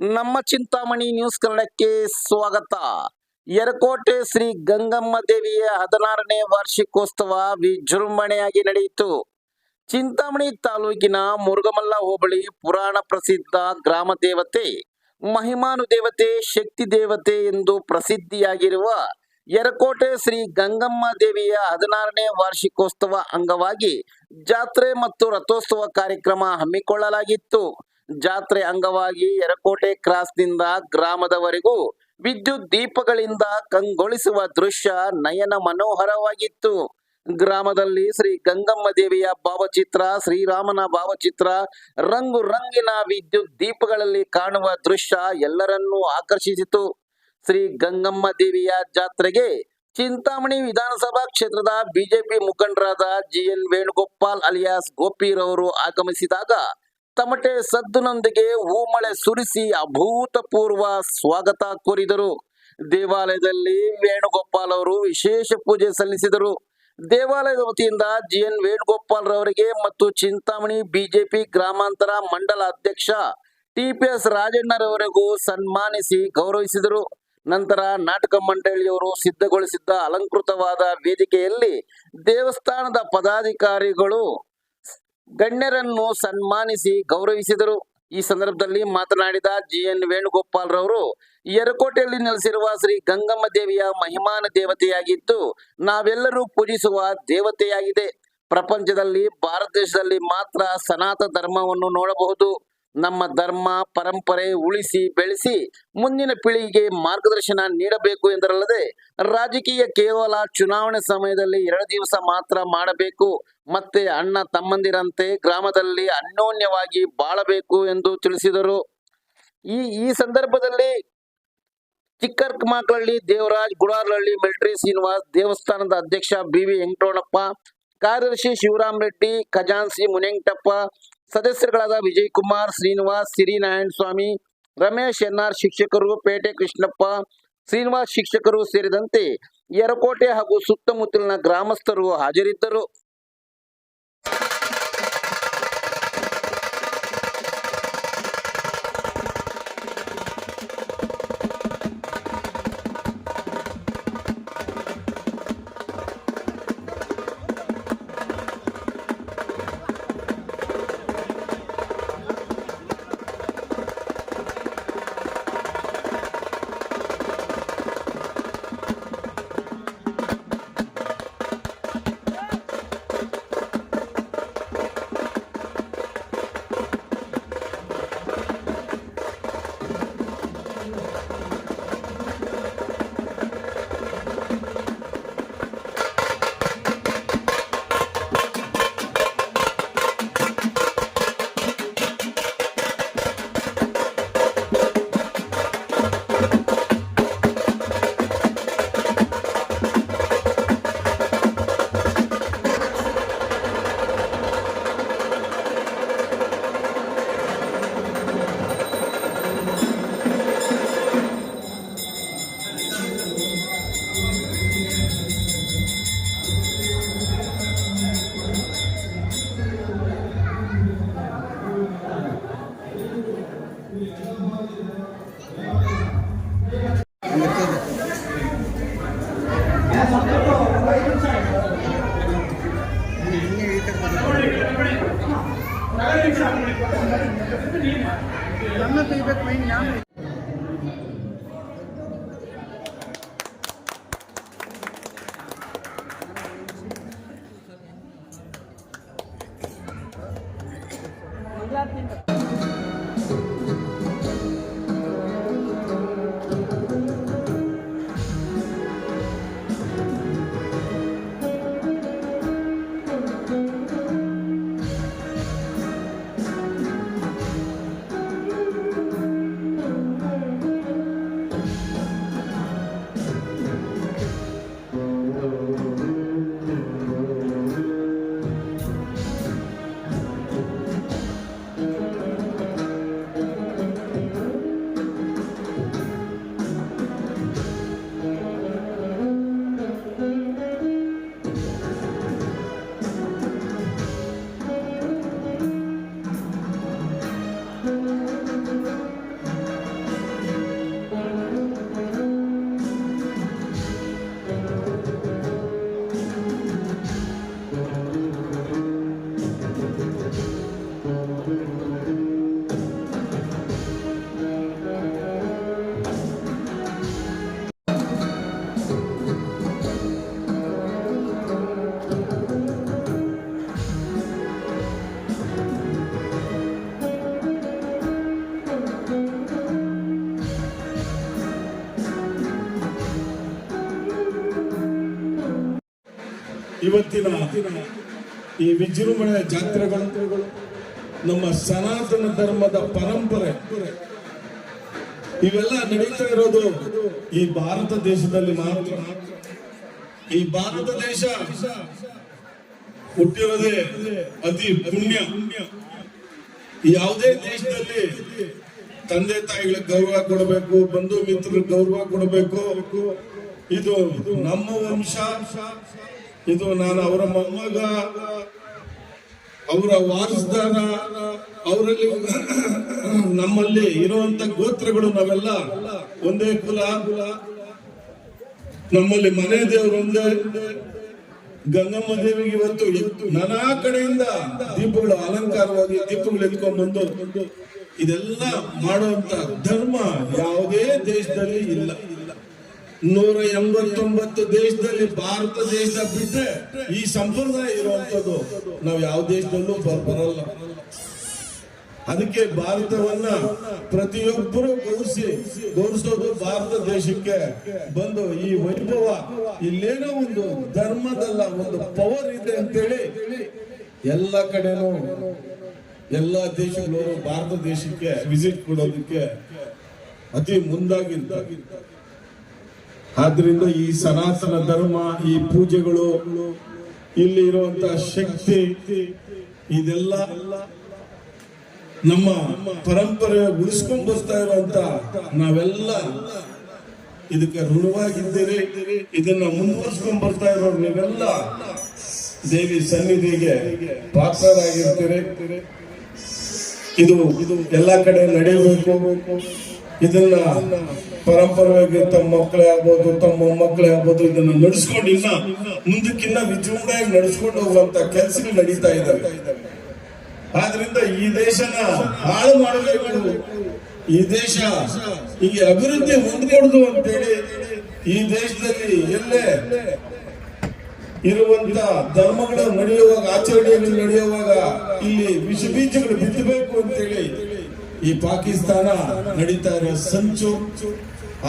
ನಮ್ಮ ಚಿಂತಾಮಣಿ ನ್ಯೂಸ್ ಕನ್ನಡಕ್ಕೆ ಸ್ವಾಗತ. ಯರಕೋಟೆ ಶ್ರೀ ಗಂಗಮ್ಮ ದೇವಿಯ ಹದಿನಾರನೇ ವಾರ್ಷಿಕೋತ್ಸವ ವಿಜೃಂಭಣೆಯಾಗಿ ನಡೆಯಿತು. ಚಿಂತಾಮಣಿ ತಾಲೂಕಿನ ಮುರುಗಮಲ್ಲ ಹೋಬಳಿ ಪುರಾಣ ಪ್ರಸಿದ್ಧ ಗ್ರಾಮ ದೇವತೆ, ಮಹಿಮಾನು ದೇವತೆ, ಶಕ್ತಿ ದೇವತೆ ಎಂದು ಪ್ರಸಿದ್ಧಿಯಾಗಿರುವ ಯರಕೋಟೆ ಶ್ರೀ ಗಂಗಮ್ಮ ದೇವಿಯ ಹದಿನಾರನೇ ವಾರ್ಷಿಕೋತ್ಸವ ಅಂಗವಾಗಿ ಜಾತ್ರೆ ಮತ್ತು ರಥೋತ್ಸವ ಕಾರ್ಯಕ್ರಮ ಹಮ್ಮಿಕೊಳ್ಳಲಾಗಿತ್ತು. ಜಾತ್ರೆ ಅಂಗವಾಗಿ ಯರಕೋಟೆ ಕ್ರಾಸ್ನಿಂದ ಗ್ರಾಮದವರೆಗೂ ವಿದ್ಯುತ್ ದೀಪಗಳಿಂದ ಕಂಗೊಳಿಸುವ ದೃಶ್ಯ ನಯನ ಮನೋಹರವಾಗಿತ್ತು. ಗ್ರಾಮದಲ್ಲಿ ಶ್ರೀ ಗಂಗಮ್ಮ ದೇವಿಯ ಭಾವಚಿತ್ರ, ಶ್ರೀರಾಮನ ಭಾವಚಿತ್ರ ರಂಗು ರಂಗಿನ ವಿದ್ಯುತ್ ದೀಪಗಳಲ್ಲಿ ಕಾಣುವ ದೃಶ್ಯ ಎಲ್ಲರನ್ನೂ ಆಕರ್ಷಿಸಿತು. ಶ್ರೀ ಗಂಗಮ್ಮ ದೇವಿಯ ಜಾತ್ರೆಗೆ ಚಿಂತಾಮಣಿ ವಿಧಾನಸಭಾ ಕ್ಷೇತ್ರದ ಬಿಜೆಪಿ ಮುಖಂಡರಾದ ಜಿ ಎನ್ ವೇಣುಗೋಪಾಲ್ ಅಲಿಯಾಸ್ ಗೋಪಿರವರು ಆಗಮಿಸಿದಾಗ ತಮಟೆ ಸದ್ದುನೊಂದಿಗೆ ಹೂಮಳೆ ಸುರಿಸಿ ಅಭೂತಪೂರ್ವ ಸ್ವಾಗತ ಕೋರಿದರು. ದೇವಾಲಯದಲ್ಲಿ ವೇಣುಗೋಪಾಲ್ ಅವರು ವಿಶೇಷ ಪೂಜೆ ಸಲ್ಲಿಸಿದರು. ದೇವಾಲಯದ ವತಿಯಿಂದ ಜಿ ಎನ್ ವೇಣುಗೋಪಾಲ್ ರವರಿಗೆ ಮತ್ತು ಚಿಂತಾಮಣಿ ಬಿಜೆಪಿ ಗ್ರಾಮಾಂತರ ಮಂಡಲ ಅಧ್ಯಕ್ಷ ಟಿಪಿಎಸ್ ರಾಜಣ್ಣರವರೆಗೂ ಸನ್ಮಾನಿಸಿ ಗೌರವಿಸಿದರು. ನಂತರ ನಾಟಕ ಮಂಡಳಿಯವರು ಸಿದ್ಧಗೊಳಿಸಿದ್ದ ಅಲಂಕೃತವಾದ ವೇದಿಕೆಯಲ್ಲಿ ದೇವಸ್ಥಾನದ ಪದಾಧಿಕಾರಿಗಳು ಗಣ್ಯರನ್ನು ಸನ್ಮಾನಿಸಿ ಗೌರವಿಸಿದರು. ಈ ಸಂದರ್ಭದಲ್ಲಿ ಮಾತನಾಡಿದ ಜಿ ಎನ್ ವೇಣುಗೋಪಾಲ್ ರವರು, ಯರಕೋಟೆಯಲ್ಲಿ ನೆಲೆಸಿರುವ ಶ್ರೀ ಗಂಗಮ್ಮ ದೇವಿಯ ಮಹಿಮಾನ ದೇವತೆಯಾಗಿದ್ದು, ನಾವೆಲ್ಲರೂ ಪೂಜಿಸುವ ದೇವತೆಯಾಗಿದೆ. ಪ್ರಪಂಚದಲ್ಲಿ, ಭಾರತ ದೇಶದಲ್ಲಿ ಮಾತ್ರ ಸನಾತನ ಧರ್ಮವನ್ನು ನೋಡಬಹುದು. ನಮ್ಮ ಧರ್ಮ, ಪರಂಪರೆ ಉಳಿಸಿ, ಬೆಳೆಸಿ ಮುಂದಿನ ಪೀಳಿಗೆಗೆ ಮಾರ್ಗದರ್ಶನ ನೀಡಬೇಕು ಎಂದರಲ್ಲದೆ ರಾಜಕೀಯ ಕೇವಲ ಚುನಾವಣೆ ಸಮಯದಲ್ಲಿ ಎರಡು ದಿವಸ ಮಾತ್ರ ಮಾಡಬೇಕು. ಮತ್ತೆ ಅಣ್ಣ ತಮ್ಮಂದಿರಂತೆ ಗ್ರಾಮದಲ್ಲಿ ಅನ್ಯೋನ್ಯವಾಗಿ ಬಾಳಬೇಕು ಎಂದು ತಿಳಿಸಿದರು. ಈ ಈ ಸಂದರ್ಭದಲ್ಲಿ ಚಿಕ್ಕರ್ಕಮಕ್ಳಹಳ್ಳಿ ದೇವರಾಜ್ ಗುಡಾರ್ಲಹಳ್ಳಿ ಮಿಲಿಟರಿ ಶ್ರೀನಿವಾಸ್ ದೇವಸ್ಥಾನದ ಅಧ್ಯಕ್ಷ ಬಿ ವಿ ವೆಂಕಟೋಣಪ್ಪ ಕಾರ್ಯದರ್ಶಿ ಶಿವರಾಮ್ ರೆಡ್ಡಿ ಖಜಾನ್ಸಿ ಮುನೆಂಕಟಪ್ಪ ಸದಸ್ಯರುಗಳಾದ ವಿಜಯ್ ಕುಮಾರ್ ಶ್ರೀನಿವಾಸ್ ಸಿರಿನಾರಾಯಣ ಸ್ವಾಮಿ ರಮೇಶ್, ಎನ್ಆರ್ ಶಿಕ್ಷಕರು, ಪೇಟೆ ಕೃಷ್ಣಪ್ಪ, ಶ್ರೀನಿವಾಸ್ ಶಿಕ್ಷಕರು ಸೇರಿದಂತೆ ಯರಕೋಟೆ ಹಾಗೂ ಸುತ್ತಮುತ್ತಲಿನ ಗ್ರಾಮಸ್ಥರು ಹಾಜರಿದ್ದರು. ನಮ್ಮ ತೆಗಿಬೇಕು ಮೈನ್ ನಾವು ಿ ಇವತ್ತಿನ ಈ ವಿಜೃಂಭಣೆಯ ಜಾತ್ರೆಗಳು, ನಮ್ಮ ಸನಾತನ ಧರ್ಮದ ಪರಂಪರೆ. ಇವೆಲ್ಲ ನಡೀತಾ ಇರೋದು ಈ ಭಾರತ ದೇಶದಲ್ಲಿ ಮಾತ್ರ. ಈ ಭಾರತ ದೇಶ ಹುಟ್ಟಿರೋದೇ ಅತಿ ಪುಣ್ಯ. ಯಾವುದೇ ದೇಶದಲ್ಲಿ ತಂದೆ ತಾಯಿಗಳ ಗೌರವ ಕೊಡಬೇಕು, ಬಂಧು ಮಿತ್ರರಿಗೆ ಗೌರವ ಕೊಡಬೇಕು, ಇದು ನಮ್ಮ ವಂಶ. ಇದು ನಾನು ಅವರ ಮೊಮ್ಮಗ, ಅವರ ವಾರಸ್ದಾರ, ಅವರಲ್ಲಿ ನಮ್ಮಲ್ಲಿ ಇರುವಂತ ಗೋತ್ರಗಳು ನಾವೆಲ್ಲ ಒಂದೇ ಕುಲ. ನಮ್ಮಲ್ಲಿ ಮನೆ ದೇವರು ಒಂದೇ. ಗಂಗಮ್ಮ ದೇವಿಗೆ ಇವತ್ತು ನಾನಾ ಕಡೆಯಿಂದ ದೀಪಗಳು ಅಲಂಕಾರವಾಗಿ ದೀಪಗಳು ಎತ್ಕೊಂಡು ಬಂದು ಇದೆಲ್ಲ ಮಾಡುವಂತ ಧರ್ಮ ಯಾವುದೇ ದೇಶದಲ್ಲಿ ಇಲ್ಲ. ನೂರ ಎಂಬತ್ತೊಂಬತ್ತು ದೇಶದಲ್ಲಿ ಭಾರತ ದೇಶ ಬಿದ್ದೆ ಈ ಸಂಪ್ರದಾಯ ಇರುವಂತದ್ದು ನಾವು ಯಾವ ದೇಶದಲ್ಲೂ ಬರ್- ಬರಲ್ಲ. ಅದಕ್ಕೆ ಭಾರತವನ್ನ ಪ್ರತಿಯೊಬ್ಬರು ಗೌರಿಸಿ ಗೌರಿಸೋದು ಭಾರತ ದೇಶಕ್ಕೆ ಬಂದು ಈ ವೈಭವ, ಇಲ್ಲೇನೋ ಒಂದು ಧರ್ಮದಲ್ಲ, ಒಂದು ಪವರ್ ಇದೆ ಅಂತೇಳಿ ಎಲ್ಲ ಕಡೆನೂ, ಎಲ್ಲ ದೇಶಗಳವರು ಭಾರತ ದೇಶಕ್ಕೆ ವಿಸಿಟ್ ಕೊಡೋದಕ್ಕೆ ಅತಿ ಮುಂದಾಗಿರ್ತಾರೆ ಆದ್ರಿಂದ ಈ ಸನಾತನ ಧರ್ಮ, ಈ ಪೂಜೆಗಳು, ಇಲ್ಲಿ ಇರುವಂತಹ ಶಕ್ತಿ, ಇದೆಲ್ಲ ನಮ್ಮ ಪರಂಪರೆ ಉಳಿಸ್ಕೊಂಡು ಬರ್ತಾ ಇರುವಂತ ನಾವೆಲ್ಲ ಇದಕ್ಕೆ ಋಣವಾಗಿದ್ದೀರಿ. ಇದನ್ನ ಮುಂದುವರ್ಸ್ಕೊಂಡ್ ಬರ್ತಾ ಇರೋ ನೀವೆಲ್ಲ ದೇವಿ ಸನ್ನಿಧಿಗೆ ಪಾತ್ರರಾಗಿರ್ತೀರಿ. ಇದು ಇದು ಎಲ್ಲ ಕಡೆ ನಡೆಯಬೇಕು. ಇದನ್ನ ಪರಂಪರವಾಗಿ ತಮ್ಮ ಮಕ್ಕಳೇ ಆಗ್ಬೋದು, ತಮ್ಮ ಮೊಮ್ಮಕ್ಕಳೇ ಆಗ್ಬೋದು, ಇದನ್ನ ನಡೆಸ್ಕೊಂಡು ಇನ್ನ ಮುಂದಕ್ಕಿನ್ನ ವಿಜೃಂಭಣೆಯಾಗಿ ನಡೆಸ್ಕೊಂಡು ಹೋಗುವಂತ ಕೆಲಸಗಳು ನಡೀತಾ ಇದ್ದಾವೆ. ಆದ್ರಿಂದ ಈ ದೇಶನ ಹಾಳು ಮಾಡಬೇಕು ಈ ದೇಶ ಈ ಅಭಿವೃದ್ಧಿ ಹೊಂದ್ಕೊಡ್ದು ಅಂತೇಳಿ ಈ ದೇಶದಲ್ಲಿ ಎಲ್ಲೇ ಇರುವಂತ ಧರ್ಮಗಳು ನಡೆಯುವಾಗ, ಆಚರಣೆಗಳು ನಡೆಯುವಾಗ ಇಲ್ಲಿ ವಿಷ ಬೀಜಗಳು ಬಿತ್ತಬೇಕು ಅಂತೇಳಿ ಈ ಪಾಕಿಸ್ತಾನ ನಡೀತಾ ಇರೋ ಸಂಚು.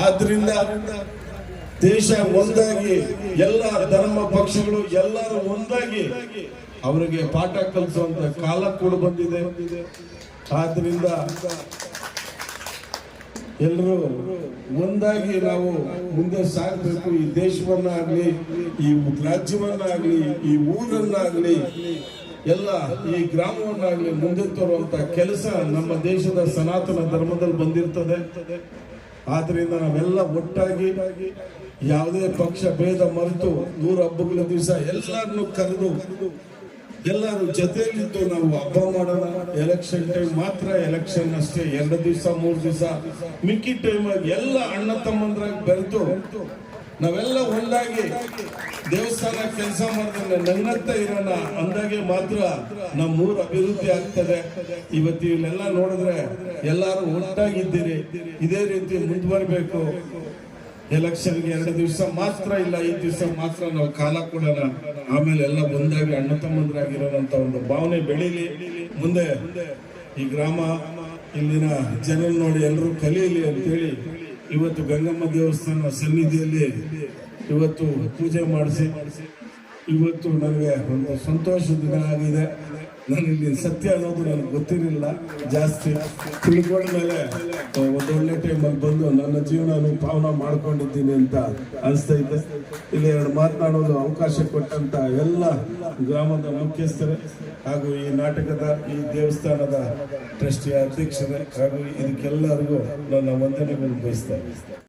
ಆದ್ರಿಂದ ದೇಶ ಒಂದಾಗಿ, ಎಲ್ಲ ಧರ್ಮ ಪಕ್ಷಗಳು ಎಲ್ಲರೂ ಒಂದಾಗಿ ಅವರಿಗೆ ಪಾಠ ಕಲಿಸುವಂತ ಕಾಲ ಕೂಡ ಬಂದಿದೆ. ಆದ್ರಿಂದ ಎಲ್ಲರೂ ಒಂದಾಗಿ ನಾವು ಮುಂದೆ ಸಾಗಬೇಕು. ಈ ದೇಶವನ್ನಾಗ್ಲಿ, ಈ ರಾಜ್ಯವನ್ನಾಗ್ಲಿ, ಈ ಊರನ್ನಾಗ್ಲಿ ಎಲ್ಲ ಈ ಗ್ರಾಮವನ್ನಾಗಲಿ ಮುಂದೆ ತರುವಂತ ಕೆಲಸ ನಮ್ಮ ದೇಶದ ಸನಾತನ ಧರ್ಮದಲ್ಲಿ ಬಂದಿರ್ತದೆ. ಆದ್ರಿಂದ ನಾವೆಲ್ಲ ಒಟ್ಟಾಗಿ ಯಾವುದೇ ಪಕ್ಷ ಭೇದ ಮರೆತು ನೂರ ಹಬ್ಬಗಳ ದಿವಸ ಎಲ್ಲರನ್ನು ಕರೆದು ಎಲ್ಲರೂ ಜೊತೆಯಲ್ಲಿದ್ದು ನಾವು ಹಬ್ಬ ಮಾಡೋಣ. ಎಲೆಕ್ಷನ್ ಟೈಮ್ ಮಾತ್ರ ಎಲೆಕ್ಷನ್ ಅಷ್ಟೇ. ಎರಡು ದಿವಸ, ಮೂರು ದಿವಸ ಮಿಕ್ಕಿ ಟೈಮ್ ಎಲ್ಲ ಅಣ್ಣ ತಮ್ಮಂದ್ರಾಗಿ ಬೆರೆತು ನಾವೆಲ್ಲ ಒಂದಾಗಿ ದೇವಸ್ಥಾನ ಕೆಲಸ ಮಾಡಿದ್ರೆ ನನ್ನತ್ತ ಇರೋಣ ಅಂದಾಗೆ ಮಾತ್ರ ನಮ್ಮೂರು ಅಭಿವೃದ್ಧಿ ಆಗ್ತದೆ. ಇವತ್ತು ಇವನ್ನೆಲ್ಲ ನೋಡಿದ್ರೆ ಎಲ್ಲಾರು ಒಟ್ಟಾಗಿದ್ದೀರಿ. ಇದೇ ರೀತಿ ಮುಂದುವರಿಬೇಕು. ಎಲೆಕ್ಷನ್ಗೆ ಎರಡು ದಿವಸ ಮಾತ್ರ ಇಲ್ಲ, ಐದು ದಿವಸ ಮಾತ್ರ ನಾವು ಕಾಲ ಕೊಡೋಣ. ಆಮೇಲೆ ಎಲ್ಲ ಒಂದಾಗಿ ಅಣ್ಣ ತಮ್ಮಂದ್ರಾಗಿರೋಂತ ಒಂದು ಭಾವನೆ ಬೆಳೀಲಿ. ಮುಂದೆ ಈ ಗ್ರಾಮ, ಇಲ್ಲಿನ ಜನ ನೋಡಿ ಎಲ್ಲರೂ ಕಲಿಯಲಿ ಅಂತೇಳಿ ಇವತ್ತು ಗಂಗಮ್ಮ ದೇವಸ್ಥಾನ ಸನ್ನಿಧಿಯಲ್ಲಿ ಇವತ್ತು ಪೂಜೆ ಮಾಡಿಸಿ ಇವತ್ತು ನನಗೆ ಒಂದು ಸಂತೋಷದ ದಿನ ಆಗಿದೆ. ನನಗೆ ಸತ್ಯ ಅನ್ನೋದು ನನಗೆ ಗೊತ್ತಿರಲಿಲ್ಲ. ಜಾಸ್ತಿ ತಿಳ್ಕೊಂಡ ಮೇಲೆ ಒಂದು ಒಳ್ಳೆ ಟೈಮಲ್ಲಿ ಬಂದು ನನ್ನ ಜೀವನ ಪಾವನ ಮಾಡ್ಕೊಂಡಿದ್ದೀನಿ ಅಂತ ಅನಿಸ್ತಾ ಇದ್ದೆ ಇಲ್ಲಿ ಎರಡು ಮಾತನಾಡೋದು ಅವಕಾಶ ಕೊಟ್ಟಂತ ಎಲ್ಲ ಗ್ರಾಮದ ಮುಖ್ಯಸ್ಥರೇ ಹಾಗೂ ಈ ನಾಟಕದ ಈ ದೇವಸ್ಥಾನದ ಟ್ರಸ್ಟಿಯ ಅಧ್ಯಕ್ಷರೇ ಹಾಗೂ ಇದಕ್ಕೆಲ್ಲರಿಗೂ ನನ್ನ ವಂದನೆಗಳು ಬಯಸ್ತಾ